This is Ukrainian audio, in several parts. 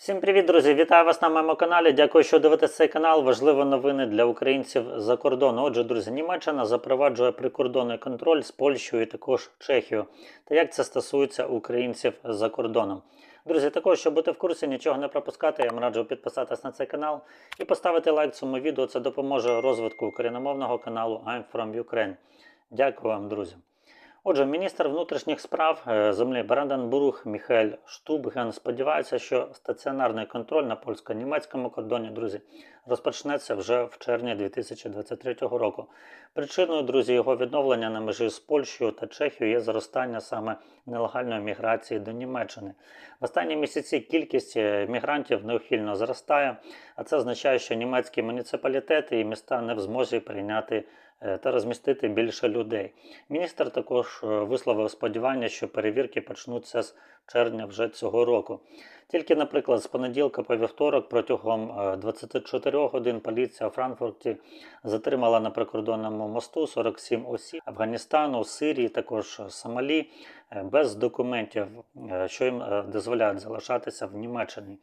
Всім привіт, друзі! Вітаю вас на моєму каналі. Дякую, що дивитесь цей канал. Важливі новини для українців за кордону. Отже, друзі, Німеччина запроваджує прикордонний контроль з Польщею і також Чехією. Та як це стосується українців за кордоном? Друзі, також, щоб бути в курсі, нічого не пропускати, я вам раджу підписатись на цей канал і поставити лайк цьому відео. Це допоможе розвитку україномовного каналу I'm from Ukraine. Дякую вам, друзі. Отже, міністр внутрішніх справ е, землі Бранденбург Міхель Штубген сподівається, що стаціонарний контроль на польсько-німецькому кордоні, друзі, розпочнеться вже в червні 2023 року. Причиною, друзі, його відновлення на межі з Польщею та Чехією є зростання саме нелегальної міграції до Німеччини. В останні місяці кількість е, мігрантів неухильно зростає, а це означає, що німецькі муніципалітети і міста не в змозі прийняти та розмістити більше людей. Міністр також е, висловив сподівання, що перевірки почнуться з червня вже цього року. Тільки, наприклад, з понеділка по вівторок протягом е, 24 годин поліція у Франкфурті затримала на прикордонному мосту 47 осіб Афганістану, Сирії, також Сомалі е, без документів, е, що їм е, дозволяють залишатися в Німеччині.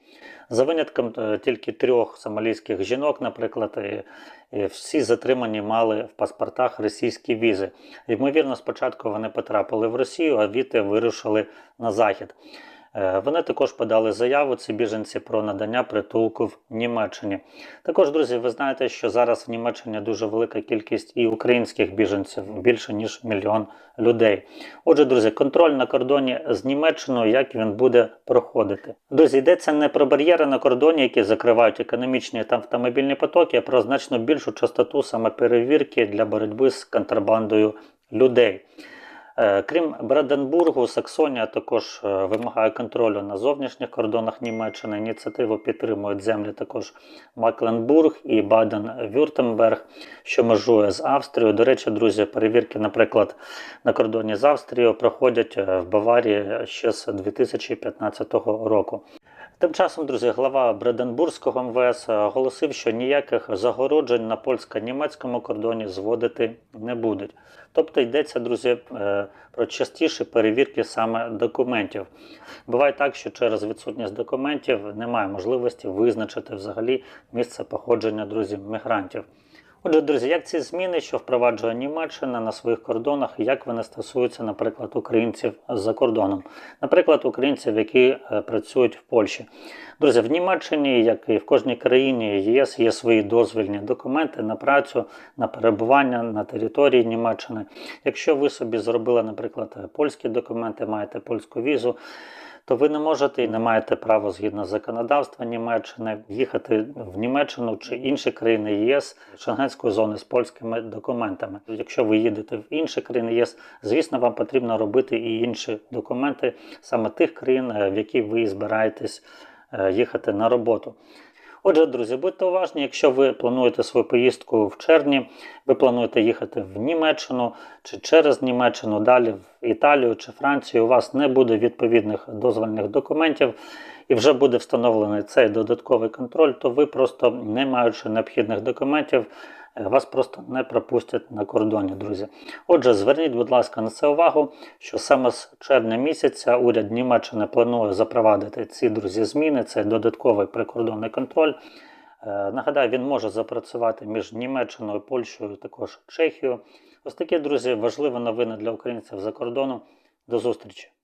За винятком е, тільки трьох сомалійських жінок, наприклад, всі затримані мали в паспортах російські візи. Ймовірно, спочатку вони потрапили в Росію, а віти вирушили на захід. Е, Вони також подали заяву, ці біженці про надання притулку в Німеччині. Також, друзі, ви знаєте, що зараз в Німеччині дуже велика кількість і українських біженців, більше ніж мільйон людей. Отже, друзі, контроль на кордоні з Німеччиною, як він буде проходити. Друзі, йдеться не про бар'єри на кордоні, які закривають економічні та автомобільні потоки, а про значно більшу частоту саме перевірки для боротьби з контрабандою людей. Е, Крім Бреденбургу, Саксонія також е, вимагає контролю на зовнішніх кордонах Німеччини. Ініціативу підтримують землі також Макленбург і Баден-Вюртемберг, що межує з Австрією. До речі, друзі, перевірки, наприклад, на кордоні з Австрією проходять е, в Баварії ще з 2015 року. Тим часом, друзі, глава Бреденбурзького МВС оголосив, що ніяких загороджень на польсько-німецькому кордоні зводити не будуть. Тобто йдеться, друзі, про частіші перевірки саме документів. Буває так, що через відсутність документів немає можливості визначити взагалі місце походження друзів мігрантів. Отже, друзі, як ці зміни, що впроваджує Німеччина на своїх кордонах, як вони стосуються, наприклад, українців за кордоном, наприклад, українців, які е, працюють в Польщі. Друзі, в Німеччині, як і в кожній країні ЄС, є свої дозвільні документи на працю, на перебування на території Німеччини. Якщо ви собі зробили, наприклад, польські документи, маєте польську візу, то ви не можете і не маєте права згідно законодавства Німеччини їхати в Німеччину чи інші країни ЄС Шенгенської зони з польськими документами. Якщо ви їдете в інші країни ЄС, звісно, вам потрібно робити і інші документи саме тих країн, е, в які ви збираєтесь е, їхати на роботу. Отже, друзі, будьте уважні, якщо ви плануєте свою поїздку в червні, ви плануєте їхати в Німеччину чи через Німеччину, далі в Італію чи Францію, у вас не буде відповідних дозвольних документів і вже буде встановлений цей додатковий контроль, то ви просто, не маючи необхідних документів, вас просто не пропустять на кордоні, друзі. Отже, зверніть, будь ласка, на це увагу, що саме з червня місяця уряд Німеччини планує запровадити ці друзі зміни, це додатковий прикордонний контроль. Е, Нагадаю, він може запрацювати між Німеччиною, Польщею, також Чехією. Ось такі, друзі, важливі новини для українців за кордоном. До зустрічі!